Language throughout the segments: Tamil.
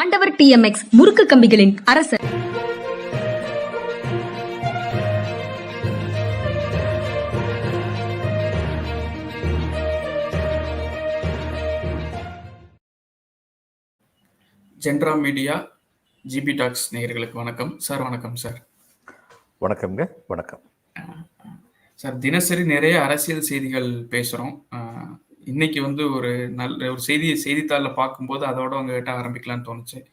ஆண்டவர் டிஎம்எக்ஸ் முறுக்கு கம்பிகளின் அரசர். ஜென்ரா மீடியா ஜிபி டாக்ஸ் நேயர்களுக்கு வணக்கம். சார் வணக்கம் சார். வணக்கம்ங்க வணக்கம். சார் தினசரி நிறைய அரசியல் செய்திகள் பேசுகிறோம் இன்னைக்கு வந்து ஒரு நல்ல ஒரு செய்தி செய்தித்தாளில் பார்க்கும்போது அதோட உங்ககிட்ட ஆரம்பிக்கலாம்னு தோணுச்சு.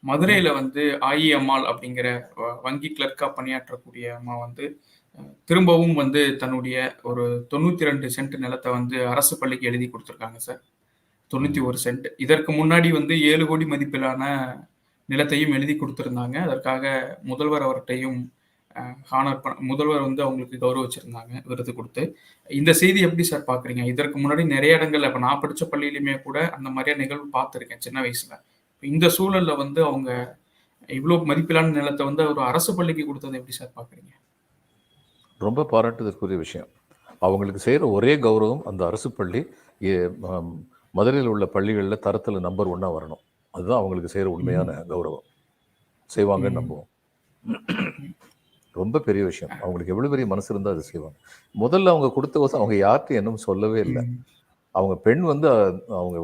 மதுரையில் வந்து ஆயி அம்மாள் அப்படிங்கிற வ- வங்கி கிளர்க்காக பணியாற்றக்கூடிய அம்மா வந்து திரும்பவும் வந்து தன்னுடைய ஒரு தொண்ணூற்றி ரெண்டு சென்ட் நிலத்தை வந்து அரசு பள்ளிக்கு எழுதி கொடுத்துருக்காங்க சார். தொண்ணூற்றி ஒரு சென்ட். இதற்கு முன்னாடி வந்து ஏழு கோடி மதிப்பிலான நிலத்தையும் எழுதி கொடுத்துருந்தாங்க. அதற்காக முதல்வர் அவர்கிட்டையும் ஹானர் பண்ண முதல்வர் வந்து அவங்களுக்கு கௌரவிச்சிருந்தாங்க விருது கொடுத்து. இந்த செய்தி எப்படி சார் பார்க்குறீங்க இதற்கு முன்னாடி நிறைய இடங்கள்ல இப்போ நான் படித்த பள்ளியிலுமே கூட அந்த மாதிரியான நிகழ்வு பார்த்துருக்கேன் சின்ன வயசுல. இப்ப இந்த சூழல்ல வந்து அவங்க இவ்வளோ மதிப்பிலான நிலத்தை வந்து ஒரு அரசு பள்ளிக்கு கொடுத்ததை எப்படி சார் பார்க்குறீங்க ரொம்ப பாராட்டுதற்குரிய விஷயம். அவங்களுக்கு செய்கிற ஒரே கௌரவம் அந்த அரசு பள்ளி மதுரையில் உள்ள பள்ளிகளில் தரத்தில் நம்பர் ஒன்றா வரணும். அதுதான் அவங்களுக்கு செய்கிற உண்மையான கௌரவம். செய்வாங்கன்னு. நம்புவோம். ரொம்ப பெரிய விஷயம். அவங்களுக்கு எவ்வளோ பெரிய மனசு இருந்தால் அது செய்வாங்க. முதல்ல அவங்க கொடுத்த போது அவங்க யார்கிட்டையும் என்னும் சொல்லவே இல்லை. அவங்க பெண் வந்து அவங்க.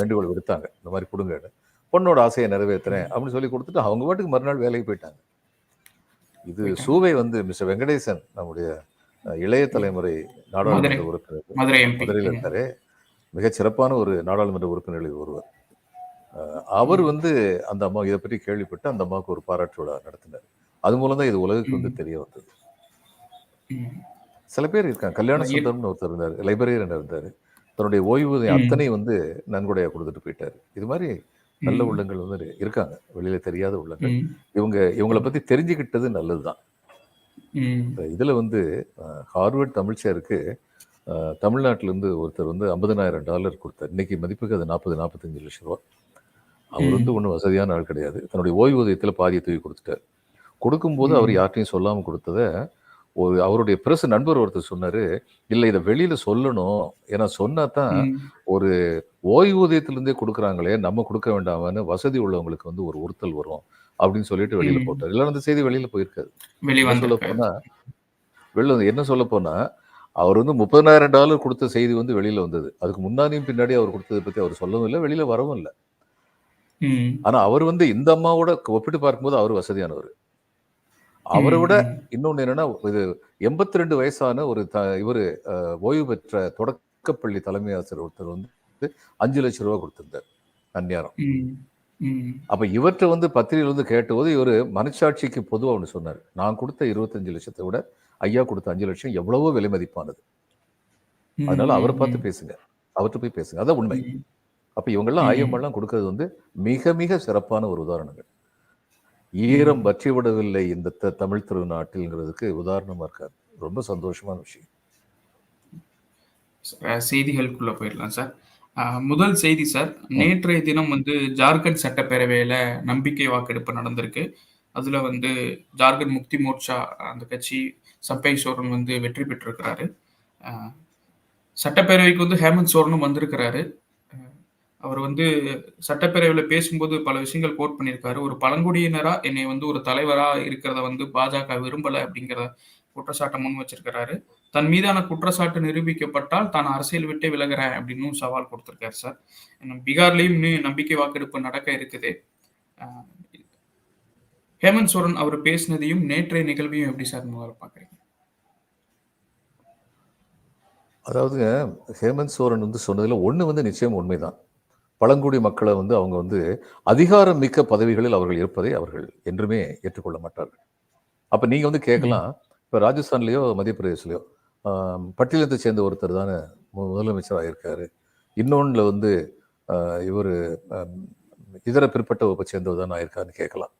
வேண்டுகோள் விடுத்தாங்க. இந்த மாதிரி கொடுங்க பொண்ணோட ஆசையை நிறைவேற்றுறேன் அப்படின்னு சொல்லி கொடுத்துட்டு அவங்க பாட்டுக்கு மறுநாள் வேலைக்கு போயிட்டாங்க. இது. சூவை வந்து மிஸ்டர் வெங்கடேசன் நம்முடைய இளைய தலைமுறை நாடாளுமன்ற. உறுப்பினர். மதுரையில் இருக்காரு. மிகச் சிறப்பான ஒரு நாடாளுமன்ற உறுப்பினர்களில் ஒருவர். அவர் வந்து அந்த அம்மா இதை பற்றி கேள்விப்பட்டு அந்த அம்மாவுக்கு ஒரு பாராட்டு விழா நடத்தினார். அது மூலம் தான் இது உலகுக்கு வந்து. தெரிய வந்தது. சில பேர் இருக்காங்க கல்யாண சுந்தரம்னு ஒருத்தர் இருந்தார் லைப்ரரியன் இருந்தார் தன்னுடைய ஓய்வூதியம். அத்தனை வந்து நன்கொடையா கொடுத்துட்டு போயிட்டாரு இது மாதிரி நல்ல. உள்ளங்கள் வந்து இருக்காங்க வெளியில தெரியாத உள்ளங்கள். இவங்க இவங்கள பத்தி தெரிஞ்சுக்கிட்டது நல்லதுதான் இதுல வந்து ஹார்வர்ட் தமிழ்ச்சேருக்கு அஹ், தமிழ்நாட்டுல இருந்து ஒருத்தர் வந்து ஐம்பதனாயிரம் டாலர் கொடுத்தார் இன்னைக்கு மதிப்புக்கு அது நாற்பது நாற்பத்தஞ்சு லட்சம் ரூபா அவர். வந்து ஒன்றும் வசதியான ஆள் கிடையாது தன்னுடைய ஓய்வூதியத்தில் பாதியை தூக்கி கொடுத்துட்டார் கொடுக்கும்போது அவர். யார்ட்டையும் சொல்லாமல் கொடுத்தத ஒரு அவருடைய பிரசு நண்பர் ஒருத்தர் சொன்னாரு இல்லை இதை வெளியில சொல்லணும் ஏன்னா சொன்னா தான். ஒரு ஓய்வூதியத்திலிருந்தே கொடுக்குறாங்களே நம்ம கொடுக்க வேண்டாமான்னு வசதி உள்ளவங்களுக்கு வந்து ஒரு உறுத்தல் வரும் அப்படின்னு சொல்லிட்டு வெளியில. போட்டார் இல்லை அந்த செய்தி வெளியில போயிருக்காது சொல்ல போனா வெளில வந்து என்ன சொல்ல போனா அவர் வந்து முப்பதாயிரம் டாலர் கொடுத்த செய்தி வந்து வெளியில வந்தது அதுக்கு முன்னாடியும் பின்னாடி அவர் கொடுத்ததை பத்தி அவர் சொல்லவும் இல்லை வெளியில வரவும் இல்லை. ஆனா அவர் வந்து இந்த அம்மாவோட ஒப்பிட்டு பார்க்கும்போது அவர் வசதியானவர் அவரை. விட. இன்னொன்னு என்னன்னா இது எண்பத்தி ரெண்டு வயசான ஒரு த இவர் ஓய்வு பெற்ற தொடக்கப்பள்ளி தலைமை ஆசிரியர் ஒருத்தர் வந்து அஞ்சு லட்சம் ரூபா கொடுத்திருந்தார் அந்நியாரம். அப்ப இவர்கிட்ட வந்து பத்திரிகையில் வந்து கேட்டபோது இவர் மனசாட்சிக்கு பொதுவா ஒன்று சொன்னார் நான் கொடுத்த இருபத்தஞ்சு லட்சத்தை விட ஐயா கொடுத்த அஞ்சு லட்சம் எவ்வளவோ விலை மதிப்பானது அதனால. அவரை. பார்த்து பேசுங்க அவர்கிட்ட போய் பேசுங்க அதான் உண்மை. அப்ப இவங்கெல்லாம் ம். ஐயமெல்லாம் கொடுக்கறது வந்து மிக மிக சிறப்பான ஒரு உதாரணங்கள் ஈரம். பற்றி விடவில்லை இந்த த- தமிழ் திருநாட்டில்ங்கிறதுக்கு உதாரணமா இருக்காரு. ரொம்ப சந்தோஷமான விஷயம். செய்திகளுக்குள்ள போயிடலாம் சார். முதல் செய்தி சார் நேற்றைய தினம் வந்து ஜார்க்கண்ட் சட்டப்பேரவையில நம்பிக்கை வாக்கெடுப்பு நடந்திருக்கு. அதுல வந்து ஜார்க்கண்ட் முக்தி மோர்ச்சா அந்த கட்சி சப்பை சோரன் வந்து வெற்றி பெற்றிருக்கிறாரு. சட்டப்பேரவைக்கு வந்து ஹேமந்த் சோரனும் வந்திருக்கிறாரு. அவர் வந்து சட்டப்பேரவையில் பேசும்போது பல விஷயங்கள் கோட் பண்ணியிருக்காரு. ஒரு பழங்குடியினரா என்னை வந்து ஒரு தலைவரா இருக்கிறத வந்து பாஜக விரும்பல அப்படிங்கிற குற்றச்சாட்டை முன் வச்சிருக்கிறாரு. தன் மீதான குற்றச்சாட்டு நிரூபிக்கப்பட்டால் தான் அரசியல் விட்டே விலகிறேன் அப்படின்னு சவால் கொடுத்திருக்காரு சார். இன்னும் பீகார்லயும் இன்னும் நம்பிக்கை வாக்கெடுப்பு நடக்க இருக்குது. ஹேமந்த் சோரன் அவர் பேசினதையும் நேற்றைய நிகழ்வையும் எப்படி சார் முதல்ல பாக்குறீங்க அதாவதுங்க ஹேமந்த் சோரன் வந்து சொன்னதுல ஒண்ணு வந்து நிச்சயம் உண்மைதான். பழங்குடி மக்களை வந்து அவங்க வந்து அதிகாரம் மிக்க பதவிகளில் அவர்கள் இருப்பதை அவர்கள் என்றுமே ஏற்றுக்கொள்ள மாட்டார்கள். அப்ப நீங்க வந்து கேட்கலாம் இப்ப ராஜஸ்தான்லயோ மத்திய பிரதேசலயோ பட்டியலத்தை சேர்ந்த ஒருத்தர் தானே முதலமைச்சராக இருக்காரு இன்னொன்னுல வந்து இவர் இதர பிற்பட்ட வகுப்பை சேர்ந்தவர் தான் ஆயிருக்காருன்னு கேட்கலாம்.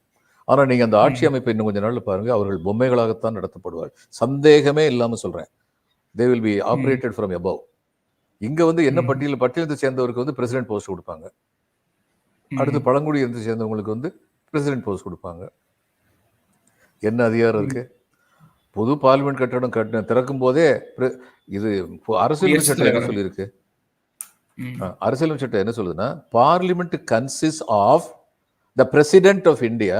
ஆனா நீங்க அந்த ஆட்சி. அமைப்பை இன்னும் கொஞ்ச நாள்ல பாருங்க அவர்கள் பொம்மைகளாகத்தான் நடத்தப்படுவார் சந்தேகமே இல்லாம சொல்றேன். They will be operated from above. இங்க வந்து என்ன. பட்டியல் பட்டியலத்தை சேர்ந்தவருக்கு வந்து பிரசிடென்ட் போஸ்ட் கொடுப்பாங்க. அடுத்து பழங்குடி இனத்தை சேர்ந்தவங்களுக்கு வந்து பிரசிடென்ட் போஸ்ட் கொடுப்பாங்க என்ன அதிகாரம். இருக்கு புது பார்லிமெண்ட் கட்டடம் கட்டின திறக்கும் போதே இது அரசியல் சட்டம் என்ன. சொல்லியிருக்கு அரசியலமைப்பு சட்டம் என்ன சொல்லுதுன்னா parliament consist of the president of India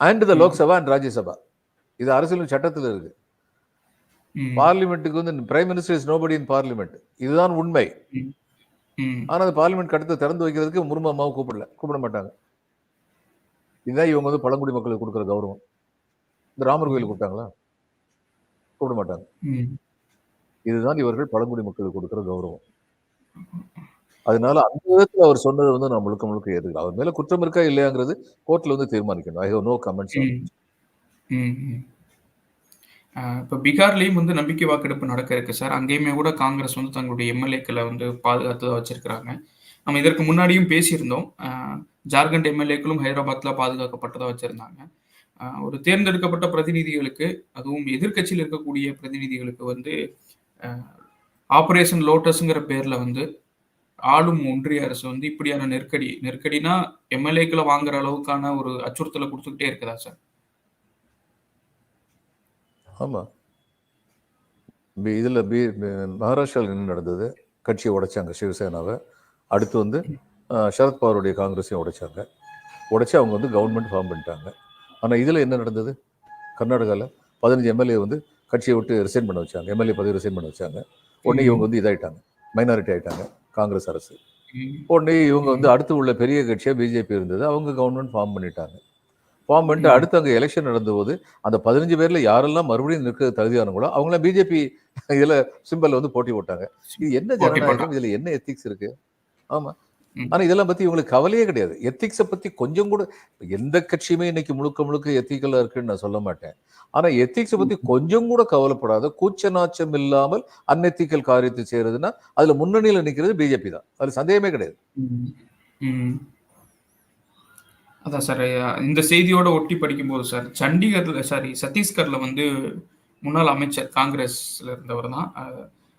and the. Lok Sabha and Rajya Sabha இது அரசியலமைப்பு சட்டத்தில் இருக்கு. பார்லிமெண்ட்டுக்கு வந்து prime minister is nobody in parliament. இதுதான் உண்மை. ஆனா அந்த பார்லிமெண்ட் கட்டத்தை திறந்து வைக்கிறதுக்கு முர்மு அம்மாவை கூப்பிடல. கூப்பிட மாட்டாங்க. இதுதான் இவங்க வந்து பழங்குடி மக்களுக்கு கொடுக்குற கௌரவம். இந்த ராமர் கோயிலுக்கு கூப்பிட்டாங்களா கூப்பிட மாட்டாங்க. இதுதான் இவர்கள் பழங்குடி மக்களுக்கு கொடுக்குற கௌரவம். அதனால அந்த விதத்துல அவர் சொன்னது வந்து நான் முழுக்க முழுக்க ஏற்றுக்கலாம் அவர் மேல குற்றம் இருக்கா இல்லையாங்கிறது கோர்ட்ல வந்து தீர்மானிக்கணும். ஐ ஹவ் நோ கமெண்ட்ஸ் இப்போ பீகார்லேயும் வந்து நம்பிக்கை வாக்கெடுப்பு நடக்க இருக்கு சார். அங்கேயுமே கூட காங்கிரஸ் வந்து தங்களுடைய எம்எல்ஏக்களை வந்து பாதுகாத்து வச்சிருக்கிறாங்க. நம்ம இதற்கு முன்னாடியும் பேசியிருந்தோம். ஜார்க்கண்ட் எம்எல்ஏக்களும் ஹைதராபாத்ல பாதுகாக்கப்பட்டதாக வச்சிருந்தாங்க. ஒரு தேர்ந்தெடுக்கப்பட்ட பிரதிநிதிகளுக்கு, அதுவும் எதிர்கட்சியில் இருக்கக்கூடிய பிரதிநிதிகளுக்கு வந்து ஆப்ரேஷன் ஆபரேஷன் லோட்டஸ்ங்கிற பேர்ல வந்து ஆளும் ஒன்றிய அரசு வந்து இப்படியான நெருக்கடி நெருக்கடினா எம்எல்ஏக்களை வாங்குற அளவுக்கான ஒரு அச்சுறுத்தலை கொடுத்துக்கிட்டே இருக்குதா சார்? ஆமா. பி- இதுல பி மகாராஷ்டிராவில் என்ன நடந்தது? கட்சியை உடைச்சாங்க சிவசேனாவை. அடுத்து வந்து சரத்பவாருடைய காங்கிரஸையும் உடைச்சாங்க. உடைச்சு அவங்க வந்து கவர்மெண்ட் ஃபார்ம் பண்ணிட்டாங்க. ஆனா இதுல என்ன நடந்தது? கர்நாடகாவில் பதினஞ்சு எம்எல்ஏ வந்து கட்சியை விட்டு ரிசைன் பண்ண வச்சாங்க. எம்எல்ஏ பதவி ரிசைன் பண்ண வச்சாங்க. உடனே. இவங்க வந்து இதாயிட்டாங்க. மைனாரிட்டி ஆயிட்டாங்க காங்கிரஸ் அரசு. உடனே இவங்க வந்து அடுத்து உள்ள பெரிய கட்சியா பிஜேபி இருந்தது. அவங்க கவர்மெண்ட் ஃபார்ம் பண்ணிட்டாங்க. ஃபார்ம் பண்ணிட்டு. அடுத்து அங்கே எலெக்ஷன் நடந்தபோது அந்த பதினஞ்சு பேர்ல யாரெல்லாம் மறுபடியும் நிற்க தகுதியானங்களோ அவங்களாம் பிஜேபி இதுல சிம்பல் வந்து போட்டி போட்டாங்க. இது என்ன ஜனநாயகம். இதுல என்ன எத்திக்ஸ் இருக்கு? ஆமா. ம். ஆனா இதெல்லாம் பத்தி இவங்களுக்கு கவலையே கிடையாது. எத்திக்ஸை பத்தி கொஞ்சம் கூட எந்த கட்சியுமே இன்னைக்கு முழுக்க முழுக்க எத்திக்கலா இருக்குன்னு நான் சொல்ல மாட்டேன். ஆனா எத்திக்ஸை பத்தி கொஞ்சம் கூட கவலைப்படாத கூச்ச நாச்சம் இல்லாமல் அன்எத்திக்கல் காரியத்தை செய்யறதுன்னா அதுல முன்னணியில நிக்கிறது பிஜேபி தான். அதுல சந்தேகமே கிடையாது. அதான் சார் இந்த செய்தியோட ஒட்டி படிக்கும்போது சார் சண்டிகர்ல சாரி சத்தீஸ்கர்ல வந்து முன்னாள் அமைச்சர் காங்கிரஸ்ல இருந்தவர் தான்.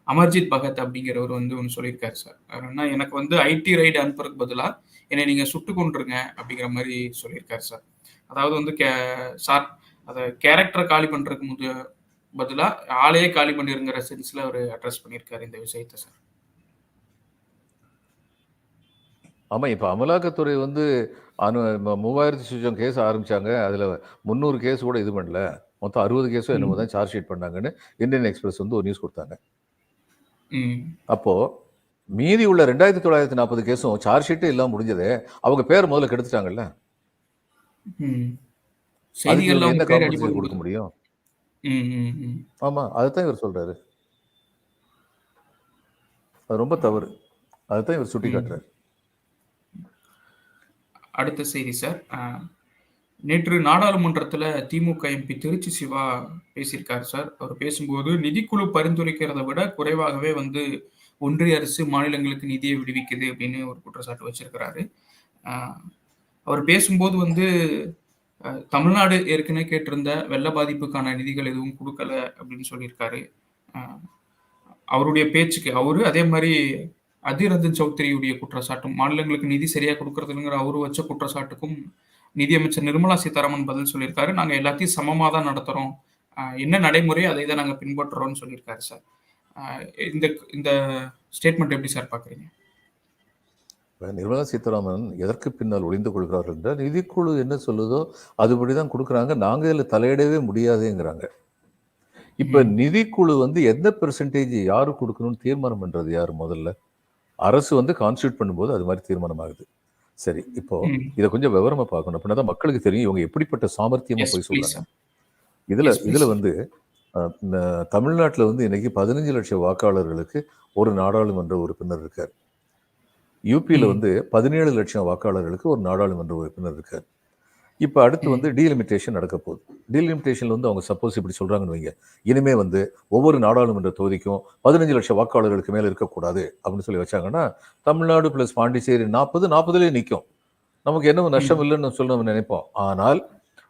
அமர்ஜித் பகத் அப்படிங்கிறவர் வந்து ஒன்று சொல்லியிருக்காரு சார் ஏன்னா எனக்கு வந்து ஐடி ரைடு அனுப்புறதுக்கு பதிலாக என்னை நீங்க சுட்டு கொண்டுருங்க அப்படிங்கிற மாதிரி சொல்லியிருக்காரு சார் அதாவது வந்து கே சார் அதை கேரக்டரை காலி பண்றதுக்கு முத பதிலாக ஆளையே காலி பண்ணிருங்கிற சென்ஸ்ல அவர் அட்ரஸ் பண்ணியிருக்காரு இந்த விஷயத்தை சார் ஆமா இப்ப அமலாக்கத்துறை வந்து அனு மூவாயிரத்தி சுஜம் கேஸ் ஆரம்பிச்சாங்க. அதுல முந்நூறு கேஸ் கூட இது பண்ணல. மொத்தம் அறுபது கேஸோ என்னமோ தான் சார்ஜ் ஷீட் பண்ணாங்கன்னு இந்தியன் எக்ஸ்பிரஸ் வந்து ஒரு நியூஸ் கொடுத்தாங்க. ம். அப்போ மீதி உள்ள ரெண்டாயிரத்தி தொள்ளாயிரத்தி நாற்பது கேஸும் சார்ஜ் ஷீட்டே இல்லாம முடிஞ்சதே அவங்க பேர் முதல்ல கெடுத்துட்டாங்கல்ல? என்ன காம்பன்சேஷன் கொடுக்க முடியும்? ம் ம் ம். ஆமா அதைத்தான் இவர் சொல்றாரு. அது ரொம்ப தவறு. அதைத்தான் இவர் சுட்டி. காட்டுறாரு அடுத்த செய்தி சார் நேற்று நாடாளுமன்றத்தில் திமுக எம்பி திருச்சி சிவா பேசியிருக்காரு சார் அவர் பேசும்போது நிதிக்குழு பரிந்துரைக்கிறதை விட குறைவாகவே வந்து ஒன்றிய அரசு மாநிலங்களுக்கு நிதியை விடுவிக்குது அப்படின்னு ஒரு குற்றச்சாட்டு வச்சிருக்கிறாரு. அவர் பேசும்போது வந்து தமிழ்நாடு ஏற்கனவே கேட்டிருந்த வெள்ள பாதிப்புக்கான நிதிகள் எதுவும் கொடுக்கல அப்படின்னு சொல்லியிருக்காரு. அவருடைய பேச்சுக்கு அவரு அதே மாதிரி அதிர் ரஞ்சன் சௌத்ரியுடைய குற்றச்சாட்டும் மாநிலங்களுக்கு நிதி சரியா கொடுக்கறதுங்கிற அவரு வச்ச குற்றச்சாட்டுக்கும் நிதியமைச்சர் நிர்மலா சீதாராமன் பதில் சொல்லியிருக்காரு. நாங்க எல்லாத்தையும் சமமா தான் நடத்துறோம். ஆஹ் என்ன நடைமுறை அதை தான் நாங்க பின்பற்றுறோம்னு சொல்லியிருக்காரு சார். இந்த இந்த ஸ்டேட்மெண்ட் எப்படி சார் பாக்குறீங்க இப்ப நிர்மலா சீதாராமன் எதற்கு பின்னால் ஒளிந்து கொள்கிறார்கள் என்றால் நிதிக்குழு என்ன சொல்லுதோ அதுபடிதான் கொடுக்குறாங்க. நாங்க இதுல தலையிடவே முடியாதுங்கிறாங்க. இப்ப. நிதிக்குழு வந்து எந்த பெர்சன்டேஜ் யாரு கொடுக்கணும்னு தீர்மானம் பண்றது யாரு முதல்ல? அரசு வந்து கான்ஸ்டியூட் பண்ணும்போது அது மாதிரி தீர்மானம் ஆகுது சரி இப்போ. இதை கொஞ்சம் விவரமா பார்க்கணும் அப்படின்னா தான் மக்களுக்கு தெரியும் இவங்க எப்படிப்பட்ட சாமர்த்தியமா போய் சொல்றாங்க. இதுல. இதுல வந்து தமிழ்நாட்டுல வந்து இன்னைக்கு பதினஞ்சு லட்சம் வாக்காளர்களுக்கு ஒரு நாடாளுமன்ற உறுப்பினர் இருக்கார் யூபியில. வந்து பதினேழு லட்சம் வாக்காளர்களுக்கு ஒரு நாடாளுமன்ற உறுப்பினர் இருக்கார் இப்போ அடுத்து வந்து டீலிமிட்டேஷன் நடக்க போகுது. டீலிமிட்டேஷனில் வந்து அவங்க சப்போஸ் இப்படி சொல்கிறாங்கன்னு வைங்க. இனிமே வந்து ஒவ்வொரு நாடாளுமன்ற தொகுதிக்கும் பதினஞ்சு லட்சம் வாக்காளர்களுக்கு மேலே இருக்கக்கூடாது அப்படின்னு சொல்லி வச்சாங்கன்னா தமிழ்நாடு ப்ளஸ் பாண்டிச்சேரி நாற்பது நாற்பதுலேயே நிற்கும் நமக்கு என்ன நஷ்டம் இல்லைன்னு சொல்லி நம்ம நினைப்போம். ஆனால்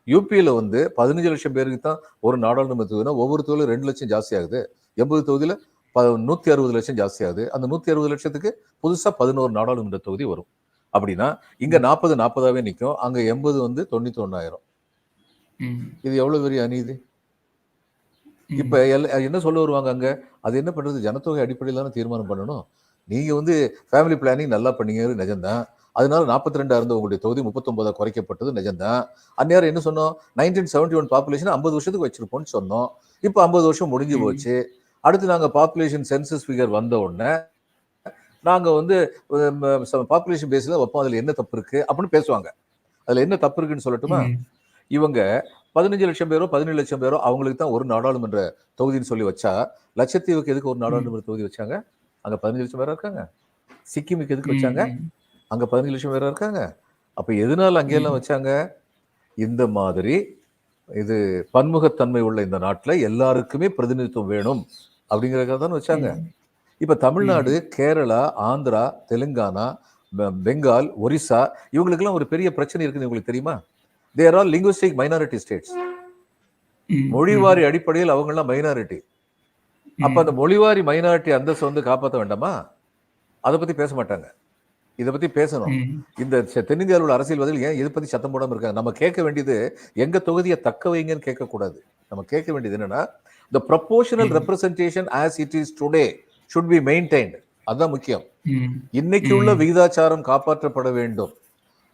யூபியில் வந்து பதினஞ்சு லட்சம் பேருக்கு தான் ஒரு நாடாளுமன்ற தொகுதினா ஒவ்வொரு தொகுதியிலும் ரெண்டு லட்சம் ஜாஸ்தி ஆகுது எண்பது தொகுதியில் ப நூற்றி அறுபது லட்சம் ஜாஸ்தி ஆகுது அந்த நூற்றி அறுபது லட்சத்துக்கு புதுசாக பதினோரு நாடாளுமன்ற தொகுதி வரும். அப்படின்னா இங்க நாற்பது நாற்பதாவே நிற்கும் அங்க எண்பது வந்து தொண்ணூத்தி ஒன்னாயிரம். இது எவ்வளவு பெரிய அநீதி. இப்ப என்ன சொல்ல வருவாங்க அங்க? அது என்ன பண்றது? ஜனத்தொகை அடிப்படையிலான தீர்மானம் பண்ணணும். நீங்க வந்து ஃபேமிலி பிளானிங் நல்லா பண்ணீங்கிறது நிஜம்தான். அதனால நாற்பத்தி ரெண்டா இருந்த உங்களுடைய தொகுதி முப்பத்தொன்பதா குறைக்கப்பட்டது நிஜம்தான். அந்நேரம் என்ன சொன்னோம்? நைன்டீன் செவன்டி ஒன் பாப்புலேஷன் ஐம்பது வருஷத்துக்கு வச்சிருப்போம்னு சொன்னோம். இப்போ ஐம்பது வருஷம் முடிஞ்சு. போச்சு. அடுத்து நாங்க பாப்புலேஷன் சென்சஸ் ஃபிகர் வந்த உடனே நாங்க வந்து பாப்புலேஷன் பேஸ்ல வைப்போம். அதுல என்ன தப்பு இருக்கு? அப்படின்னு பேசுவாங்க. அதுல என்ன தப்பு இருக்குன்னு சொல்லட்டுமா. இவங்க பதினஞ்சு லட்சம் பேரோ பதினேழு லட்சம் பேரோ அவங்களுக்கு தான் ஒரு நாடாளுமன்ற தொகுதின்னு சொல்லி வச்சா லட்சத்தீவுக்கு எதுக்கு ஒரு நாடாளுமன்ற தொகுதி வச்சாங்க? அங்க பதினஞ்சு லட்சம் பேரா இருக்காங்க. சிக்கிமுக்கு எதுக்கு வச்சாங்க. அங்க பதினஞ்சு லட்சம் பேரா இருக்காங்க. அப்ப எதனால அங்கெல்லாம். வச்சாங்க? இந்த மாதிரி இது பன்முகத்தன்மை உள்ள இந்த நாட்டுல எல்லாருக்குமே பிரதிநிதித்துவம் வேணும் அப்படிங்கறதுக்காக தானே வச்சாங்க. இப்ப தமிழ்நாடு கேரளா ஆந்திரா தெலுங்கானா பெங்கால் ஒரிசா இவங்களுக்கெல்லாம் ஒரு பெரிய பிரச்சனை இருக்குன்னு உங்களுக்கு தெரியுமா? They're all linguistic minority states. மொழிவாரி அடிப்படையில் அவங்கெல்லாம் மைனாரிட்டி. அப்ப அந்த மொழிவாரி மைனாரிட்டி அந்தஸ்து வந்து காப்பாற்ற வேண்டாமா? அதை பத்தி பேச மாட்டாங்க. இதை பத்தி பேசணும். இந்த தென்னிந்தியாவில் உள்ள அரசியல்வாதிகள் ஏன் இதை பத்தி சத்தம் போடாம இருக்காங்க? நம்ம கேட்க வேண்டியது எங்க தொகுதியை தக்க வைங்கன்னு கேட்கக்கூடாது. நம்ம கேட்க வேண்டியது என்னன்னா the proportional ம். representation as it is should be maintained. அதுதான் முக்கியம். இன்னைக்கு உள்ள. விகிதாச்சாரம் காப்பாற்றப்பட வேண்டும்.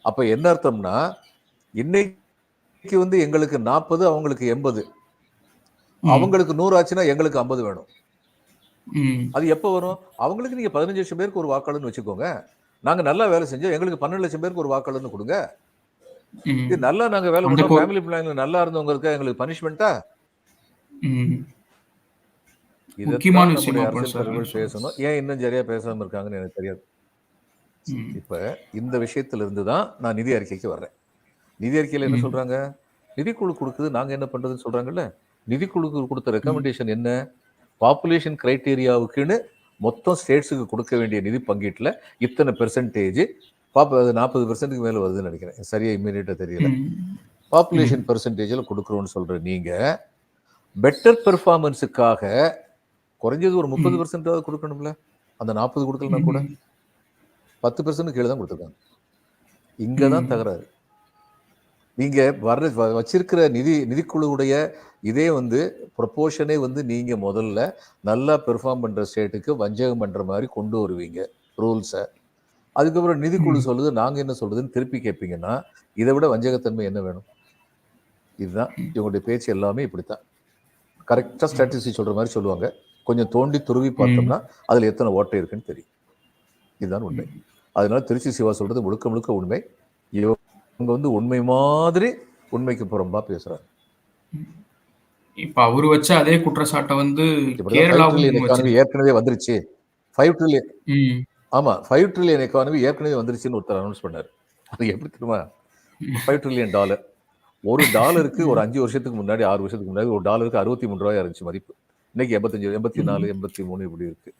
அப்ப என்ன அர்த்தம்னா இன்னைக்கு வந்து எங்களுக்கு நாற்பது அவங்களுக்கு எண்பது. அவங்களுக்கு நூறு ஆச்சுன்னா எங்களுக்கு ஐம்பது வேணும். அது எப்போ வரும்? அவங்களுக்கு நீங்க பதினஞ்சு லட்சம் பேருக்கு ஒரு வாக்காளர்னு வச்சுக்கோங்க. நாங்க நல்லா வேலை செஞ்சோம். எங்களுக்கு பன்னெண்டு லட்சம் பேருக்கு ஒரு வாக்காளர்னு கொடுங்க. இது நல்லா நாங்க வேலை பண்ணோம் ஃபேமிலி பிளான்ல நல்லா இருந்தவங்களுக்கு எங்களுக்கு பனிஷ்மெண்ட்டா முக்கியமான விஷயமா பேசணும். ஏன் இன்னும் சரியா பேசாம இருக்காங்கன்னு எனக்கு தெரியாது. இப்ப இந்த விஷயத்துல இருந்து தான் நான் நிதி அறிக்கைக்கு வர்றேன். நிதி அறிக்கையில என்ன. சொல்றாங்க? நிதிக்குழு கொடுக்குது நாங்க என்ன பண்றதுன்னு சொல்றாங்கல்ல? நிதிக்குழுக்கு கொடுத்த ரெக்கமெண்டேஷன் என்ன? பாப்புலேஷன் கிரைட்டீரியாவுக்குன்னு மொத்தம் ஸ்டேட்ஸுக்கு கொடுக்க வேண்டிய நிதி பங்கீட்டுல இத்தனை பெர்சன்டேஜ் பாப்ப அது நாற்பது பெர்சன்ட்டுக்கு மேல வருதுன்னு நினைக்கிறேன். சரியா இம்மீடியட்டா தெரியல. பாப்புலேஷன் பெர்சன்டேஜில் கொடுக்குறோம்னு சொல்ற நீங்க பெட்டர் பெர்ஃபார்மன்ஸுக்காக குறைஞ்சது ஒரு முப்பது. பெர்சன்டாவது கொடுக்கணும்ல. அந்த நாற்பது கொடுக்கலனா கூட. பத்து பெர்சன்ட் கீழே தான் கொடுத்துருக்காங்க. இங்க தான். தகராறு. நீங்க வர்ற வ- வச்சிருக்கிற நிதி நிதிக்குழுவுடைய இதே வந்து ப்ரொபோஷனே வந்து நீங்க முதல்ல நல்லா பெர்ஃபார்ம் பண்ற ஸ்டேட்டுக்கு வஞ்சகம் பண்ற மாதிரி கொண்டு வருவீங்க ரூல்ஸை அதுக்கப்புறம் நிதிக்குழு. சொல்லுது நாங்க என்ன சொல்றதுன்னு திருப்பி கேட்பீங்கன்னா இதை விட வஞ்சகத்தன்மை என்ன வேணும்? இதுதான். இவங்களுடைய பேச்சு எல்லாமே இப்படித்தான். கரெக்டாக ஸ்ட்ராட்டஜி சொல்ற மாதிரி சொல்லுவாங்க. கொஞ்சம் தோண்டி துருவி பார்த்தோம்னா அதுல எத்தனை ஓட்டை இருக்குன்னு தெரியும். இதுதான் உண்மை. அதனால திருச்சி சிவா சொல்றது முழுக்க முழுக்க உண்மை. இவங்க வந்து உண்மை மாதிரி உண்மைக்கு புறம்பா பேசுறாங்க. இப்ப அவரு வச்ச அதே குற்றச்சாட்டை வந்து ஏற்கனவே வந்துருச்சு. Five trillion. ஆமா ஃபைவ் ட்ரில்லியன் எக்கானமி ஏற்கனவே வந்துருச்சுன்னு ஒருத்தர் அனௌன்ஸ் பண்ணாரு. அது எப்படி தெரியுமா? ஃபைவ் ட்ரில்லியன் டாலர் ஒரு டாலருக்கு ஒரு அஞ்சு வருஷத்துக்கு முன்னாடி ஆறு வருஷத்துக்கு முன்னாடி ஒரு டாலருக்கு அறுபத்தி மூணு ரூபாயா இருந்துச்சு மதிப்பு. இன்னைக்கு எண்பத்தஞ்சு எண்பத்தி நாலு எண்பத்தி மூணு இப்படி இருக்கு.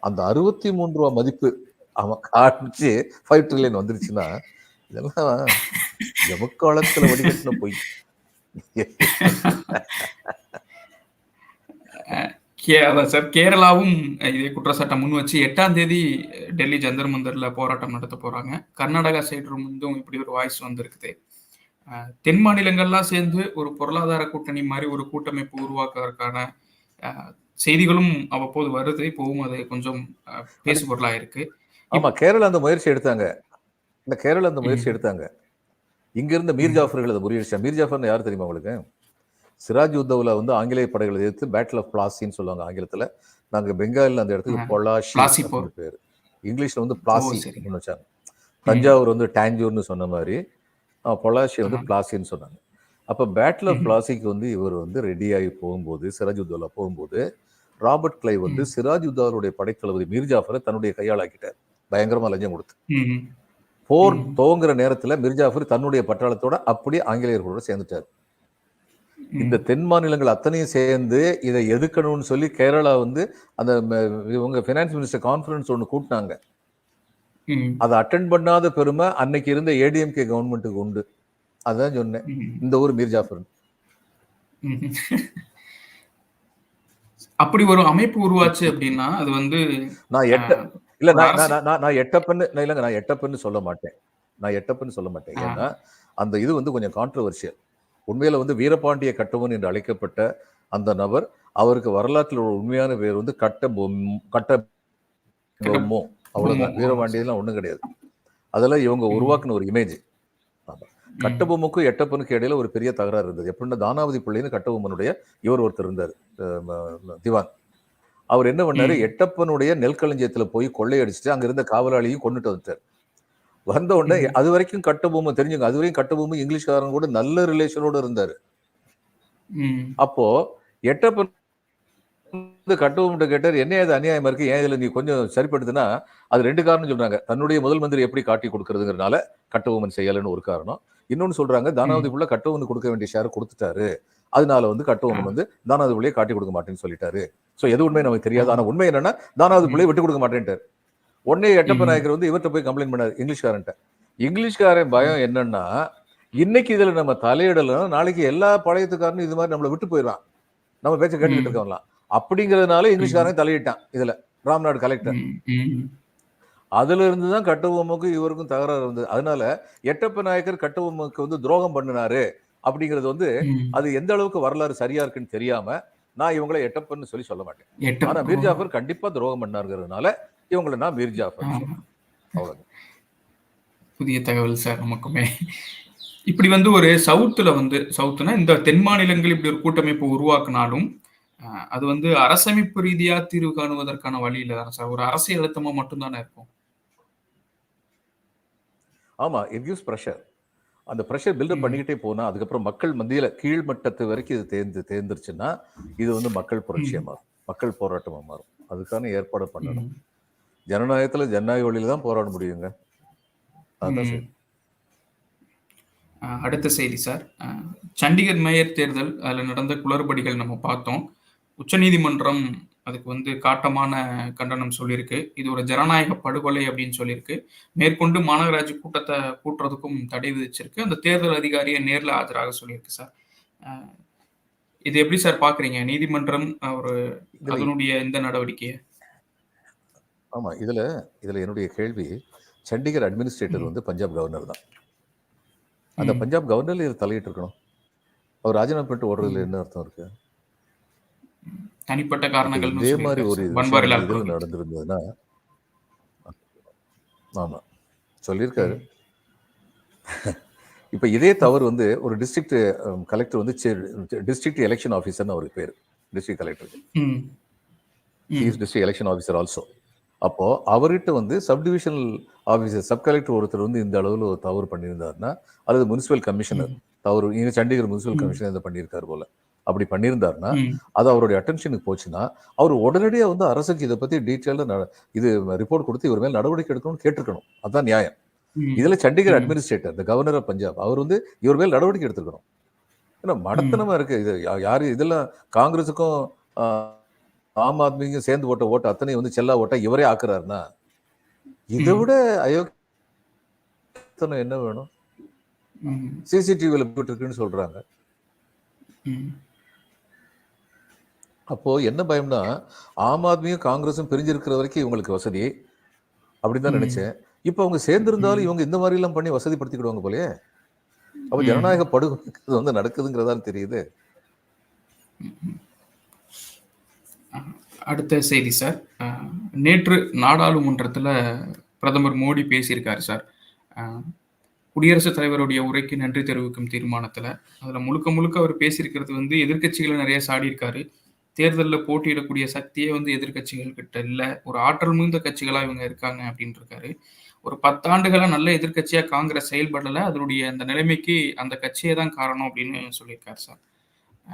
அந்த அறுபத்தி மூணு ரூபா மதிப்பு அவன் காமிச்சு ஃபைவ் ட்ரில்லியன் வந்துருச்சுன்னா இதெல்லாம் எமக்காலத்துல வடிகட்டின போய். அதான் சார் கேரளாவும் இதே குற்றச்சாட்டை முன் வச்சு எட்டாம் தேதி டெல்லி ஜந்தர் மந்தர்ல போராட்டம் நடத்த போறாங்க. கர்நாடகா சைடு இருந்தும் இப்படி ஒரு வாய்ஸ் வந்திருக்குது. தென் மாநிலங்கள்லாம் சேர்ந்து ஒரு பொருளாதார கூட்டணி மாதிரி ஒரு கூட்டமைப்பு உருவாக்குவதற்கான செய்திகளும் அவ்வப்போது வருது. இப்போவும் அது கொஞ்சம் பேசு பொருளா இருக்கு ஆமா கேரளா அந்த முயற்சி எடுத்தாங்க. இந்த கேரளா அந்த முயற்சி. எடுத்தாங்க. இங்க இருந்த மீர் ஜாஃபர்கள் அதை முறியடிச்சாங்க. மீர் ஜாஃபர்னு யார் தெரியுமா உங்களுக்கு? சிராஜ் உத்தவ்ல வந்து ஆங்கிலேய படைகளை எதிர்த்து பேட்டில் ஆஃப் பிளாசின்னு சொல்லுவாங்க ஆங்கிலத்துல. நாங்க பெங்காலில் அந்த இடத்துக்கு. பொலாஷி போர். இங்கிலீஷ்ல வந்து பிளாசி வச்சாங்க. தஞ்சாவூர் வந்து டாஞ்சூர்னு சொன்ன மாதிரி பொலாஷி வந்து. பிளாசின்னு சொன்னாங்க அப்ப பேட்டில் ஆஃப். பிளாசிக்கு வந்து இவர் வந்து ரெடியாகி போகும்போது சிராஜ் உத்தவ்ல போகும்போது ராபர்ட் கிளைவ் வந்து சிராஜ் உத்தவருடைய படைத்தளபதி மீர் ஜாஃபரை தன்னுடைய கையாளாக்கிட்டார் பயங்கரமா லஞ்சம் கொடுத்து. போர். துவங்குற நேரத்துல மிர்ஜாஃபர் தன்னுடைய பட்டாளத்தோட அப்படியே ஆங்கிலேயர்களோட சேர்ந்துட்டார். இந்த தென் மாநிலங்கள் அத்தனையும் சேர்ந்து இதை எதுக்கணும்னு சொல்லி கேரளா வந்து அந்த இவங்க ஃபினான்ஸ் மினிஸ்டர் கான்ஃபரன்ஸ் ஒன்று கூட்டினாங்க. அதை அட்டன் பண்ணாத பெருமை அன்னைக்கு இருந்த ஏடிஎம்கே கவர்மெண்ட்டுக்கு உண்டு. அதான் சொன்னேன். இந்த ஊர் மீர்ஜாஃபர். அப்படி ஒரு அமைப்பு உருவாச்சு அப்படின்னா அது வந்து நான் எட்ட இல்ல நான் நான் நான் எட்டப்பன்னு நான் இல்லைங்க நான் எட்டப்பன்னு சொல்ல மாட்டேன். நான் எட்டப்பன்னு சொல்ல மாட்டேன். ஏன்னா அந்த இது வந்து கொஞ்சம் கான்ட்ரவர்ஷியல் உண்மையில வந்து வீரபாண்டிய கட்டபொம்மன் என்று அழைக்கப்பட்ட அந்த நபர் அவருக்கு வரலாற்றில் ஒரு உண்மையான பேர் வந்து கட்ட கட்ட பொம்மோ அவ்வளவுதான். பொம்மோ. வீரபாண்டியெல்லாம் ஒண்ணும் கிடையாது. அதெல்லாம் இவங்க. உருவாக்குன ஒரு இமேஜ் கட்டபொம்முக்கும் எட்டப்பனுக்கும் இடையில ஒரு பெரிய தகராறு இருந்தது. எப்படின்னா தானாவதி பிள்ளைன்னு கட்டபொம்மனுடைய இவர் ஒருத்தர் இருந்தார். திவான். அவர் என்ன பண்ணாரு. எட்டப்பனுடைய நெல்களஞ்சியத்துல போய் கொள்ளையடிச்சிட்டு அங்க இருந்த காவலாளியும் கொண்டுட்டு வந்துட்டார். வந்த உடனே. அது வரைக்கும் கட்டபொம்மை தெரிஞ்சுங்க. அது வரைக்கும் கட்டபொம்மை இங்கிலீஷ்காரன் கூட நல்ல ரிலேஷனோட இருந்தாரு. அப்போ எட்டப்பன் வந்து கட்டபொம்மிட்ட கேட்டார் என்ன இது அநியாயமா இருக்கு? ஏன் இதுல நீ கொஞ்சம் சரிப்படுத்துனா? அது ரெண்டு காரணம் சொல்றாங்க. தன்னுடைய முதல் மந்திரி எப்படி காட்டி கொடுக்கறதுங்கிறனால கட்டபொம்மன் செய்யலைன்னு ஒரு காரணம். இன்னொன்னு சொல்றாங்க தானாவதி புள்ள கட்டபொம்மன் கொடுக்க வேண்டிய ஷேர் கொடுத்துட்டாரு. அதனால வந்து கட்டபொம்மன் வந்து தானாவதி பிள்ளையை காட்டி கொடுக்க மாட்டேன்னு சொல்லிட்டாரு. சோ எது உண்மை நமக்கு தெரியாது. ஆனா உண்மை என்னன்னா தானாவதி பிள்ளையை விட்டு கொடுக்க மாட்டேன்ட்டார். உடனே எட்டப்ப ம். நாயக்கர் வந்து இவர்கிட்ட போய் கம்ப்ளைண்ட் பண்ணாரு இங்கிலீஷ்காரன்ட்ட. இங்கிலீஷ்காரன் பயம் என்னன்னா இன்னைக்கு இதுல நம்ம தலையிடலாம் நாளைக்கு எல்லா பழையத்துக்காரனும் இது மாதிரி நம்மளை விட்டு போயிடுவான் நம்ம பேச்ச கேட்டுக்கிட்டு. இருக்கவங்களாம் அப்படிங்கறதுனால இங்கிலீஷ்காரன் தலையிட்டான் இதுல ராம்நாடு கலெக்டர். அதுல இருந்து தான் இவருக்கும் தகராறு இருந்தது. அதனால எட்டப்ப நாயக்கர் கட்டபொம்முக்கு வந்து துரோகம் பண்ணினாரு அப்படிங்கிறது வந்து. அது எந்த அளவுக்கு வரலாறு சரியா இருக்குன்னு தெரியாம நான் இவங்களை எட்டப்பன்னு சொல்லி சொல்ல மாட்டேன். ஆனா மீர் ஜாஃபர் கண்டிப்பா துரோகம் பண்ணாருங்கிறதுனால இவங்களை நான் மீர் ஜாஃபர் ஆமா. அவ்வளவு புதிய தகவல் சார் நமக்குமே. இப்படி வந்து ஒரு சவுத்துல வந்து சவுத்துனா இந்த தென் மாநிலங்கள் இப்படி ஒரு கூட்டமைப்பு உருவாக்குனாலும் அது வந்து அரசமைப்பு ரீதியா தீர்வு காணுவதற்கான வழியில தானே சார்? ஒரு அரசியல் அழுத்தமா மட்டும்தானே இருக்கும். ஆமா இட் கிவ்ஸ் ப்ரெஷர் அந்த ப்ரெஷர் பில்டப். பண்ணிக்கிட்டே போனா அதுக்கப்புறம் மக்கள் மத்தியில கீழ்மட்டத்து வரைக்கும் இது தேர்ந்து தேர்ந்துருச்சுன்னா இது வந்து மக்கள் புரட்சியா மாறும். மக்கள் போராட்டமா மாறும். அதுக்கான ஏற்பாடு பண்ணணும். ஜனநாயகத்துல ஜனநாயக வழியில தான் போராட முடியுங்க. சரி. அடுத்த செய்தி சார். சண்டிகர் மேயர் தேர்தல் அதில் நடந்த குளறுபடிகள் நம்ம பார்த்தோம். உச்சநீதிமன்றம் அதுக்கு வந்து காட்டமான கண்டனம் சொல்லியிருக்கு. இது ஒரு ஜனநாயக படுகொலை அப்படின்னு சொல்லியிருக்கு. மேற்கொண்டு மாநகராட்சி கூட்டத்தை கூட்டுறதுக்கும் தடை விதிச்சிருக்கு. அந்த தேர்தல் அதிகாரியை நேர்ல ஆஜராக சொல்லியிருக்கு சார். இது எப்படி சார் பாக்குறீங்க? நீதிமன்றம் ஒரு அதனுடைய இந்த நடவடிக்கையை? ஆமா இதுல இதுல என்னுடைய கேள்வி சண்டிகர் அட்மினிஸ்ட்ரேட்டர். வந்து பஞ்சாப் கவர்னர் தான். அந்த. பஞ்சாப் கவர்னர்ல இது தலையிட்டு இருக்கணும் அவர் ராஜினாமா பண்ணிட்டு ஓடுறதுல. என்ன அர்த்தம் இருக்கு? தனிப்பட்ட இப்ப காரணங்கள்னு இதே மாதிரி ஒரு புரோஹித் நடந்திருந்ததுன்னா ஆமா சொல்லியிருக்காரு. இப்ப இதே தவறு வந்து ஒரு டிஸ்ட்ரிக்ட் கலெக்டர் வந்து டிஸ்ட்ரிக்ட் எலெக்ஷன் ஆஃபீஸர்னு அவருக்கு பேர் டிஸ்ட்ரிக்ட் கலெக்டருக்கு. ம். Chief district election officer also அப்போ அவர்கிட்ட வந்து sub divisional officer sub collector ஒருத்தர் வந்து இந்த அளவில் ஒரு தவறு பண்ணியிருந்தாருன்னா அல்லது முனிசிபல் கமிஷனர். தவறு இங்க சண்டிகர் முனிசிபல். கமிஷனர் இதை பண்ணியிருக்காரு போல அப்படி பண்ணியிருந்தாருன்னா. அது அவருடைய அட்டென்ஷனுக்கு போச்சுன்னா அவர் உடனடியாக வந்து அரசுக்கு இதை பத்தி டீட்டெயிலாக இது ரிப்போர்ட் கொடுத்து இவர் மேல் நடவடிக்கை எடுக்கணும்னு கேட்டிருக்கணும் அதான் நியாயம். இதுல சண்டிகர். அட்மினிஸ்ட்ரேட்டர் இந்த கவர்னர் ஆஃப் பஞ்சாப் அவர் வந்து இவர் மேல் நடவடிக்கை எடுத்துக்கணும் ஏன்னா மடத்தனமா இருக்கு இது யாரு இதெல்லாம் காங்கிரஸுக்கும் ஆம் ஆத்மிக்கும் சேர்ந்து ஓட்ட ஓட்டு அத்தனை வந்து செல்லா ஓட்ட இவரே ஆக்குறாருன்னா இதை. விட அயோக்கியத்தனம் என்ன வேணும். சிசிடிவியில் போயிட்டு இருக்குன்னு சொல்றாங்க ம். அப்போ என்ன பயம்னா ஆம் ஆத்மியும் காங்கிரஸும் பிரிஞ்சிருக்கிற வரைக்கும் இவங்களுக்கு வசதி அப்படின்னு தான். நினைச்சேன் இப்போ அவங்க சேர்ந்திருந்தாலும். இவங்க இந்த மாதிரி எல்லாம் பண்ணி வசதிப்படுத்திக்கிடுவாங்க போலயே அப்ப. ஜனநாயக படுகொலை வந்து நடக்குதுங்கிறதா தெரியுது அடுத்த செய்தி சார் நேற்று நாடாளுமன்றத்தில் பிரதமர் மோடி பேசியிருக்காரு சார் குடியரசுத் தலைவருடைய உரைக்கு நன்றி தெரிவிக்கும் தீர்மானத்தில் அதில் முழுக்க முழுக்க அவர் பேசியிருக்கிறது வந்து எதிர்க்கட்சிகளை நிறைய சாடியிருக்காரு தேர்தலில் போட்டியிடக்கூடிய சக்தியே வந்து எதிர்க்கட்சிகள் கிட்ட இல்லை. ஒரு ஆற்றல் மிகுந்த கட்சிகளாக இவங்க இருக்காங்க அப்படின்னு இருக்காரு ஒரு பத்தாண்டுகளாக நல்ல எதிர்கட்சியாக காங்கிரஸ் செயல்படலை. அதனுடைய அந்த நிலைமைக்கு அந்த கட்சியே தான் காரணம் அப்படின்னு சொல்லியிருக்காரு சார்.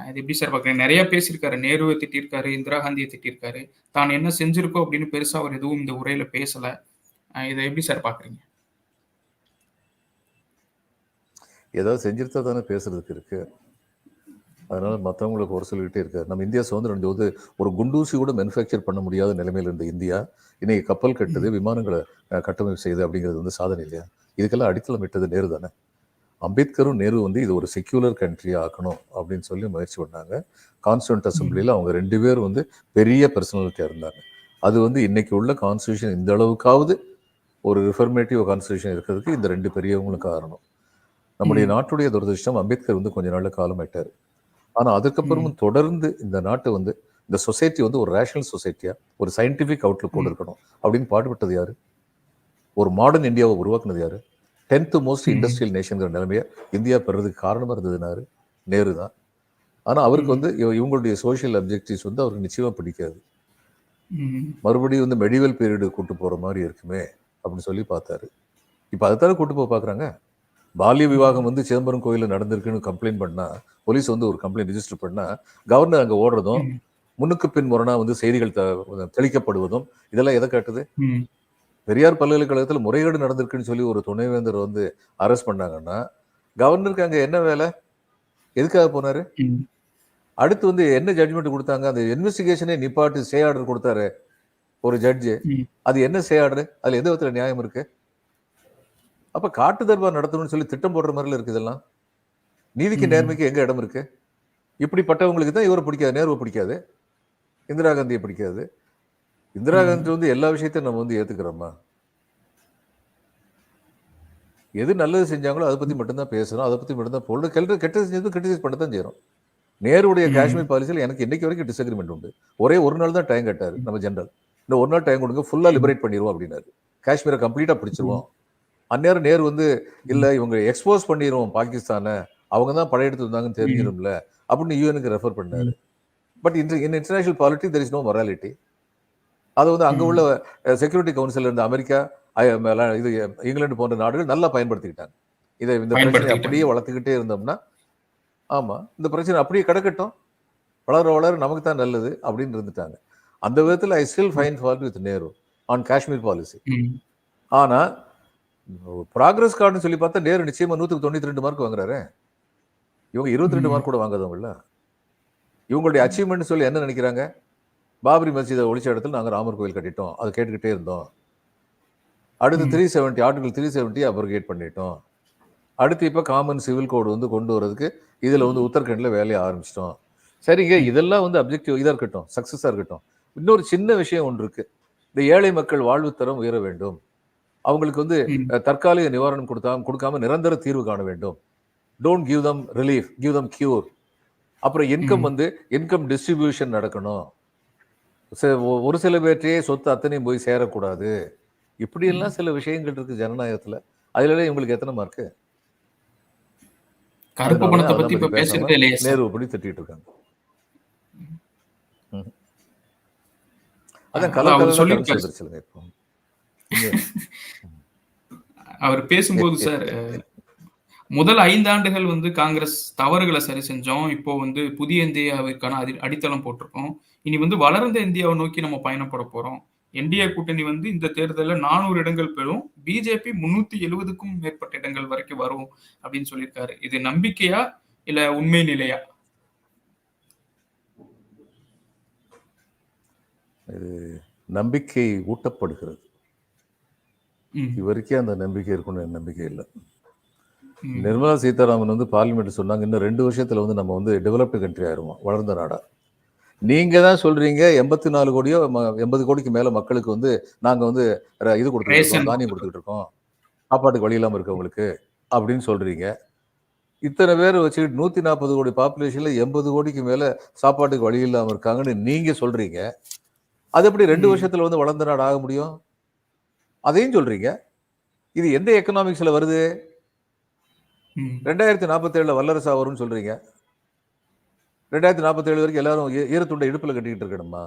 இது எப்படி சார் பார்க்குறேன் நிறைய பேசியிருக்காரு. நேருவை திட்டிருக்காரு இந்திரா காந்தியை திட்டிருக்காரு தான் என்ன செஞ்சிருக்கோம் அப்படின்னு பெருசாக அவர் எதுவும் இந்த உரையில பேசலை. இதை எப்படி சார் பார்க்குறீங்க? ஏதாவது செஞ்சிருத்தா தானே பேசுறதுக்கு இருக்கு. அதனால மற்றவங்களுக்கு ஒரு சொல்லிக்கிட்டே இருக்காரு. நம்ம இந்தியா சுதந்திரம் அடைஞ்ச போது ஒரு குண்டூசி கூட மேனுஃபேக்சர் பண்ண முடியாத நிலைமையில் இருந்த இந்தியா இன்னைக்கு கப்பல் கட்டுது விமானங்களை கட்டமைப்பு செய்யுது அப்படிங்கிறது வந்து சாதனை இல்லையா? இதுக்கெல்லாம் அடித்தளம் இட்டது நேரு தானே. அம்பேத்கரும் நேரு வந்து இது ஒரு செக்யூலர் கண்ட்ரியா ஆக்கணும் அப்படின்னு சொல்லி முயற்சி பண்ணாங்க. கான்ஸ்டியூண்ட் அசம்பிளியில் அவங்க ரெண்டு பேரும் வந்து பெரிய பர்சனாலிட்டியாக இருந்தாங்க. அது வந்து இன்னைக்கு உள்ள கான்ஸ்டியூஷன் இந்த அளவுக்காவது ஒரு ரிஃபர்மேட்டிவ் கான்ஸ்டியூஷன் இருக்கிறதுக்கு இந்த ரெண்டு பெரியவங்களும் காரணம். நம்முடைய. நாட்டுடைய துரதிருஷ்டம் அம்பேத்கர் வந்து கொஞ்ச நாள்ல காலம் ஆயிட்டார் ஆனா அதுக்கப்புறமும் தொடர்ந்து இந்த நாட்டை வந்து இந்த சொசைட்டி வந்து ஒரு ரேஷனல் சொசைட்டியா ஒரு சயின்டிபிக் அவுட்லுக்கோடு ம். இருக்கணும் அப்படின்னு பாடுபட்டது யாரு ஒரு மாடர்ன் இந்தியாவை உருவாக்குனது யாரு டென்த் மோஸ்ட். இண்டஸ்ட்ரியல் நேஷன்ங்கிற நிலைமையை இந்தியா பெறதுக்கு காரணமா இருந்ததுனாரு நேரு தான் ஆனா அவருக்கு. வந்து இவ- இவங்களுடைய சோஷியல் அப்ஜெக்டிவ்ஸ் வந்து அவருக்கு நிச்சயமா பிடிக்காது. மறுபடியும் வந்து மெடிவல் பீரியடு கூட்டு போற மாதிரி இருக்குமே அப்படின்னு சொல்லி பார்த்தாரு இப்போ அதைத்தானே கூட்டு போக பார்க்குறாங்க பாலிய விவாகம் வந்து சிதம்பரம் கோயிலில் நடந்திருக்குன்னு கம்ப்ளைண்ட் பண்ணா போலீஸ் வந்து ஒரு கம்ப்ளைண்ட் ரெஜிஸ்டர் பண்ணா கவர்னர் அங்கே ஓடுறதும். முன்னுக்கு பின் முரணா வந்து செய்திகள் தெளிக்கப்படுவதும் இதெல்லாம் எதை காட்டுது. பெரியார் பல்கலைக்கழகத்தில் முறைகேடு நடந்திருக்குன்னு சொல்லி ஒரு துணைவேந்தர் வந்து அரெஸ்ட் பண்ணாங்கன்னா கவர்னருக்கு அங்கே என்ன வேலை எதுக்காக போனாரு. அடுத்து வந்து என்ன ஜட்ஜ்மெண்ட் கொடுத்தாங்க அந்த இன்வெஸ்டிகேஷனே நிப்பாட்டு சே ஆர்டர் கொடுத்தாரு ஒரு ஜட்ஜு. அது என்ன சே ஆர்டர் அதுல எந்த விதத்துல நியாயம் இருக்கு அப்ப காட்டு தர்பார் நடத்தணும்னு சொல்லி திட்டம் போடுற மாதிரில இருக்கு இதெல்லாம். நீதிக்கு. நேர்மைக்கு எங்க இடம் இருக்கு? இப்படிப்பட்டவங்களுக்கு தான் இவரை பிடிக்காது நேருவை பிடிக்காது. இந்திரா காந்தியை பிடிக்காது. இந்திரா. காந்தி வந்து எல்லா விஷயத்தையும் நம்ம வந்து ஏத்துக்கிறோமா? எது நல்லது செஞ்சாங்களோ அதை பத்தி மட்டும்தான் பேசணும் அதை பத்தி மட்டும்தான் போடணும். கெட்ட கெட்ட செஞ்சது கிரிட்டிசைஸ் பண்ண தான் செய்யறோம். நேருடைய. காஷ்மீர் பாலிசியில் எனக்கு இன்னைக்கு வரைக்கும் டிசக்ரிமெண்ட் உண்டு. ஒரே ஒரு நாள் தான் டைம் கேட்டாரு நம்ம ஜெனரல் இந்த ஒரு நாள் டைம் கொடுங்க ஃபுல்லா ம். லிபரேட் பண்ணிடுவோம் அப்படின்னாரு. காஷ்மீரை கம்ப்ளீட்டா பிடிச்சிருவோம். அந்நேரம் நேரு வந்து இல்ல இவங்க எக்ஸ்போஸ் பண்ணிடுவோம் பாகிஸ்தானை அவங்க தான் படையெடுத்து வந்தாங்கன்னு தெரிஞ்சிடும்ல அப்படின்னு யூஎனுக்கு ரெஃபர் பண்ணாரு. But in in international polity there is no morality அது வந்து அங்க. உள்ள செக்யூரிட்டி கவுன்சில் இருந்த அமெரிக்கா இது இங்கிலாந்து போன்ற நாடுகள் நல்லா பயன்படுத்திக்கிட்டாங்க. இதை இந்த பிரச்சனை. அப்படியே வளர்த்துக்கிட்டே இருந்தோம்னா ஆமா இந்த பிரச்சனை அப்படியே கிடக்கட்டும். வளர வளர நமக்கு தான் நல்லது அப்படின்னு இருந்துட்டாங்க. அந்த விதத்துல I still find fault with Nehru on Kashmir policy ம். ப்ராக்ரஸ் கார்டுன்னு சொல்லி பார்த்தா நேரு நிச்சயமா நூத்துக்கு தொண்ணூத்தி ரெண்டு மார்க் வாங்குறாரு. இவங்க இருபத்தி ரெண்டு. மார்க் கூட வாங்காதவங்கல்ல இவங்களுடைய அச்சீவ்மெண்ட் சொல்லி என்ன நினைக்கிறாங்க? பாபரி மசீதை ஒழிச்ச இடத்துல நாங்க ராமர் கோயில் கட்டிட்டோம். அதை கேட்டுக்கிட்டே இருந்தோம். அடுத்து. Three seventy article three seventy abrogate பண்ணிட்டோம். அடுத்து இப்போ காமன் சிவில் கோடு வந்து கொண்டு வரதுக்கு இதுல வந்து உத்தரகண்ட்ல வேலையை ஆரம்பிச்சிட்டோம். சரிங்க இதெல்லாம் வந்து அப்ஜெக்டிவ் இதா இருக்கட்டும் சக்சஸா இருக்கட்டும். இன்னொரு சின்ன விஷயம் ஒன்று இருக்கு. இந்த ஏழை மக்கள் வாழ்வு தரம் உயர வேண்டும். அவங்களுக்கு வந்து தற்காலிக நிவாரணம் கொடுத்தாம கொடுக்காம நிரந்தர தீர்வு காண வேண்டும். Don't give them relief give them cure அப்புறம் இன்கம். வந்து இன்கம் டிஸ்ட்ரிபியூஷன் நடக்கணும். ஒரு சில பேர்ட்டே சொத்து அத்தனையும் போய் சேரக்கூடாது. இப்படியெல்லாம் சில விஷயங்கள் இருக்கு ஜனநாயகத்துல. அதுல இவங்களுக்கு எத்தனை மார்க்கு கருப்பு பணத்தை பத்தி இப்ப பேசுறதே இல்லையா நேரு இப்படி திட்டிட்டு இருக்காங்க. அதான். கரன்சி வந்துருச்சுங்க இப்போ. அவர் பேசும்போது சார் முதல் ஐந்தாண்டுகள் வந்து காங்கிரஸ் தவறுகளை சரி செஞ்சோம். இப்போ வந்து புதிய இந்தியாவிற்கான அடி அடித்தளம் போட்டிருக்கோம். இனி வந்து வளர்ந்த இந்தியாவை நோக்கி நம்ம பயணப்பட போறோம். என்டிஏ கூட்டணி வந்து இந்த தேர்தலில் நானூறு இடங்கள் பெறும். பிஜேபி முன்னூத்தி எழுபதுக்கும் மேற்பட்ட இடங்கள் வரைக்கும் வரும் அப்படின்னு சொல்லியிருக்காரு. இது நம்பிக்கையா இல்ல உண்மை நிலையா? நம்பிக்கை ஊட்டப்படுகிறது. இவருக்கே அந்த நம்பிக்கை இருக்கும்னு நம்பிக்கை இல்லை. நிர்மலா சீதாராமன் வந்து பார்லிமெண்ட் சொன்னாங்க இன்னும் ரெண்டு வருஷத்துல வந்து நம்ம வந்து டெவலப்டு கண்ட்ரி ஆயிருவோம் வளர்ந்த நாடா. நீங்க தான் சொல்றீங்க எண்பத்தி நாலு கோடியோ எண்பது கோடிக்கு மேல மக்களுக்கு வந்து நாங்க வந்து இது இருக்கோம் தானியம் கொடுத்துட்டு இருக்கோம் சாப்பாட்டுக்கு வழி இல்லாம இருக்கவங்களுக்கு அப்படின்னு சொல்றீங்க. இத்தனை பேர் வச்சுக்கிட்டு நூத்தி நாற்பது கோடி பாப்புலேஷன்ல எண்பது கோடிக்கு மேல சாப்பாட்டுக்கு வழி இல்லாம இருக்காங்கன்னு நீங்க சொல்றீங்க. அது எப்படி ரெண்டு. வருஷத்துல வந்து வளர்ந்த நாடு ஆக முடியும்? அதையும் சொல்றீங்க. இது எந்த எக்கனாமிக்ஸ்ல வருது? ரெண்டாயிரத்தி நாற்பத்தி ஏழுல வல்லரசா வரும்னு சொல்றீங்க. ரெண்டாயிரத்தி நாற்பத்தி ஏழு வரைக்கும் எல்லாரும் ஈரத்துண்டை இடுப்புல கட்டிக்கிட்டு இருக்கணுமா?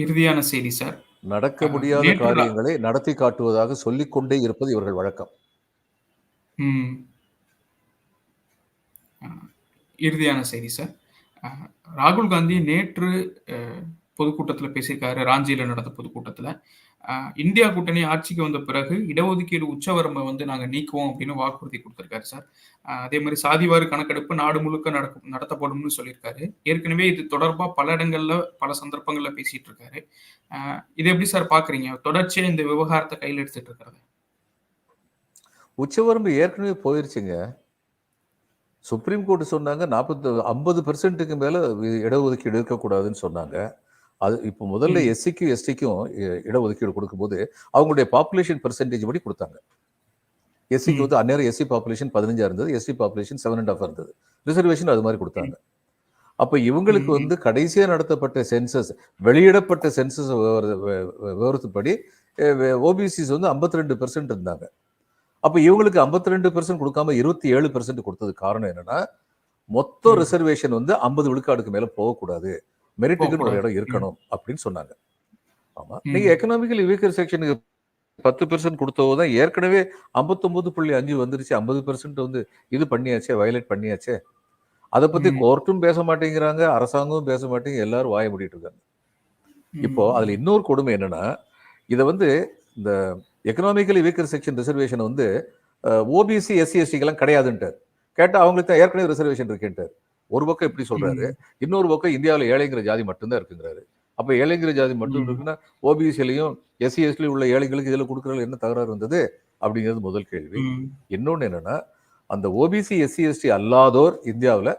இறுதியான செய்தி சார். நடக்க முடியாத காரியங்களை நடத்தி காட்டுவதாக சொல்லிக் கொண்டே இருப்பது இவர்கள் வழக்கம். இறுதியான செய்தி சார். ராகுல் காந்தி நேற்று பொதுக்கூட்டத்தில் பேசியிருக்காரு. ராஞ்சியில் நடந்த பொதுக்கூட்டத்தில். இந்தியா கூட்டணி ஆட்சிக்கு வந்த பிறகு இடஒதுக்கீடு உச்சவரம்பை வந்து நாங்கள் நீக்குவோம் அப்படின்னு வாக்குறுதி கொடுத்துருக்காரு சார். அதே மாதிரி சாதிவாரி கணக்கெடுப்பு நாடு முழுக்க நடக்கும் நடத்தப்படும்னு சொல்லியிருக்காரு. ஏற்கனவே இது தொடர்பாக பல இடங்களில் பல சந்தர்ப்பங்களில் பேசிட்டு இருக்காரு இதை இது எப்படி சார் பார்க்குறீங்க தொடர்ச்சியாக இந்த விவகாரத்தை கையில் எடுத்துட்டு இருக்கிறது? உச்சவரம்பு ஏற்கனவே போயிருச்சுங்க. சுப்ரீம் கோர்ட் சொன்னாங்க நாற்பத்தி ஐம்பது பெர்சென்ட்டுக்கு மேல இடஒதுக்கீடு இருக்கக்கூடாதுன்னு சொன்னாங்க அது இப்போ முதல்ல. எஸ்சிக்கும் எஸ்டிக்கும் இடஒதுக்கீடு கொடுக்கும்போது அவங்களுடைய பாப்புலேஷன் பெர்சன்டேஜ் படி கொடுத்தாங்க எஸ்சிக்கு. வந்து அந்நேரம் எஸ்சி பாப்புலேஷன் பதினஞ்சா இருந்தது SC population seven and half இருந்தது ரிசர்வேஷன் அது மாதிரி கொடுத்தாங்க அப்ப இவங்களுக்கு. வந்து கடைசியா நடத்தப்பட்ட சென்சஸ் வெளியிடப்பட்ட சென்சஸ் விவரத்துப்படி ஓபிசிஸ் வந்து 52% ரெண்டு பெர்சென்ட் இருந்தாங்க அப்ப இவங்களுக்கு 52% ரெண்டு பெர்சென்ட் கொடுக்காம இருபத்தி ஏழு பெர்சென்ட் கொடுத்தது காரணம் என்னன்னா மொத்த. ரிசர்வேஷன் வந்து ஐம்பது விழுக்காடுக்கு மேல போகக்கூடாது மெரிட்டுக்குன்னு ஒரு. இடம் இருக்கணும் அப்படின்னு சொன்னாங்க ஆமா. நீங்க எக்கனாமிக்கலி வீக்கர் செக்ஷனுக்கு பத்து பெர்சென்ட் கொடுத்தவோ தான் ஏற்கனவே ஐம்பத்தொன்பது புள்ளி அஞ்சு வந்துருச்சு ஐம்பது பெர்சென்ட் வந்து இது பண்ணியாச்சே வயலேட் பண்ணியாச்சே அதை பத்தி. கோர்ட்டும் பேச மாட்டேங்கிறாங்க அரசாங்கமும் பேச மாட்டேங்க எல்லாரும் வாய மூடிட்டு இருக்காங்க இப்போ. அதுல இன்னொரு கொடுமை என்னன்னா இதை வந்து இந்த எக்கனாமிக்கலி வீக்கர் செக்ஷன் ரிசர்வேஷன் வந்து ஓபிசி எஸ்சி எஸ்டிக்கெல்லாம் கிடையாதுன்ட்டார். கேட்டா அவங்களுக்கு தான் ஏற்கனவே ரிசர்வேஷன் இருக்குன்ட்டார். ஒரு பக்கம் இப்படி சொல்றாரு. இன்னொரு பக்கம் இந்தியாவில் ஏழைங்கிற ஜாதி மட்டும்தான் இருக்குங்கிறாரு. அப்ப ஏழைங்கிற ஜாதி மட்டும். இருக்குன்னா ஓபிசிலையும் எஸ்சி எஸ்டிலையும் உள்ள ஏழைகளுக்கு இதுல கொடுக்கறதுல என்ன தகராறு வந்தது? அப்படிங்கிறது முதல் கேள்வி. ம். இன்னொன்னு என்னன்னா அந்த ஓபிசி எஸ்சி எஸ்டி அல்லாதோர் இந்தியாவில்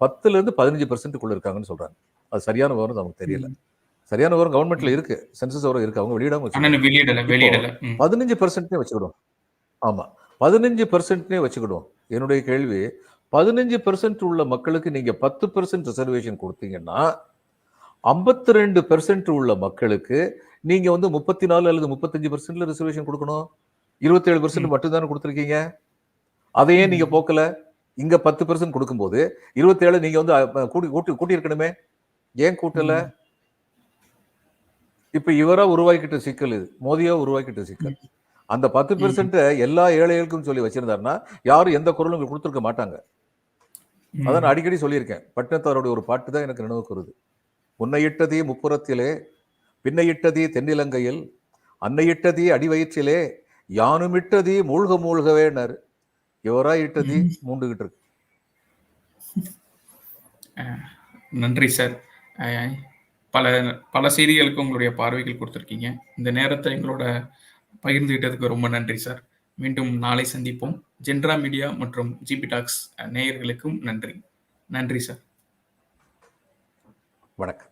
பத்துல இருந்து பதினஞ்சு பெர்சென்ட்டுக்குள்ள இருக்காங்கன்னு சொல்றாங்க. அது சரியான விவரம் நமக்கு தெரியல. சரியான விவரம் கவர்மெண்ட்ல இருக்கு. சென்சஸ் விவரம் இருக்கு. அவங்க வெளியிடாம. பதினஞ்சு பெர்சென்ட்னே வச்சுக்கிடும் ஆமா. பதினஞ்சு பெர்சென்ட்னே வச்சுக்கிடும் என்னுடைய கேள்வி பதினஞ்சு பெர்சென்ட் உள்ள மக்களுக்கு நீங்க பத்து பெர்சென்ட் ரிசர்வேஷன் கொடுத்தீங்கன்னா ஐம்பத்தி ரெண்டு பெர்சென்ட் உள்ள மக்களுக்கு நீங்க வந்து முப்பத்தி நாலு அல்லது முப்பத்தஞ்சு பெர்சென்ட்ல ரிசர்வேஷன் கொடுக்கணும். இருபத்தேழு பெர்சென்ட் ம். மட்டும் தானே கொடுத்துருக்கீங்க. அதையே. நீங்க போக்கல. இங்க பத்து பெர்சென்ட் கொடுக்கும்போது இருபத்தேழு நீங்க வந்து கூட்டி கூட்டி கூட்டி இருக்கணுமே ஏன் கூட்டல. இப்ப இவரா உருவாக்கிட்ட சிக்கல் இது. மோதியா உருவாக்கிட்ட சிக்கல். அந்த பத்து பெர்சென்ட்டை எல்லா ஏழைகளுக்கும் சொல்லி வச்சிருந்தாருன்னா யாரும் எந்த குரலும் கொடுத்துருக்க மாட்டாங்க. அதான் நான் அடிக்கடி சொல்லியிருக்கேன். பட்டினத்தாருடைய ஒரு பாட்டு தான் எனக்கு நினைவுக்கு வருது. உன்னையிட்டதே முப்புறத்திலே பின்னையிட்டதே தென்னிலங்கையில் அன்னையிட்டதே அடிவயிற்றிலே யானுமிட்டதி மூழ்க மூழ்கவேனாரு இவரா இட்டதி மூண்டுகிட்டு இருக்கு. நன்றி சார். பல பல செய்திகளுக்கு உங்களுடைய பார்வைகள் கொடுத்துருக்கீங்க. இந்த நேரத்தை எங்களோட பகிர்ந்துகிட்டதுக்கு ரொம்ப நன்றி சார். மீண்டும் நாளை சந்திப்போம். ஜென்ரா மீடியா மற்றும் ஜிபி டாக்ஸ் நேயர்களுக்கும் நன்றி. நன்றி சார். வணக்கம்.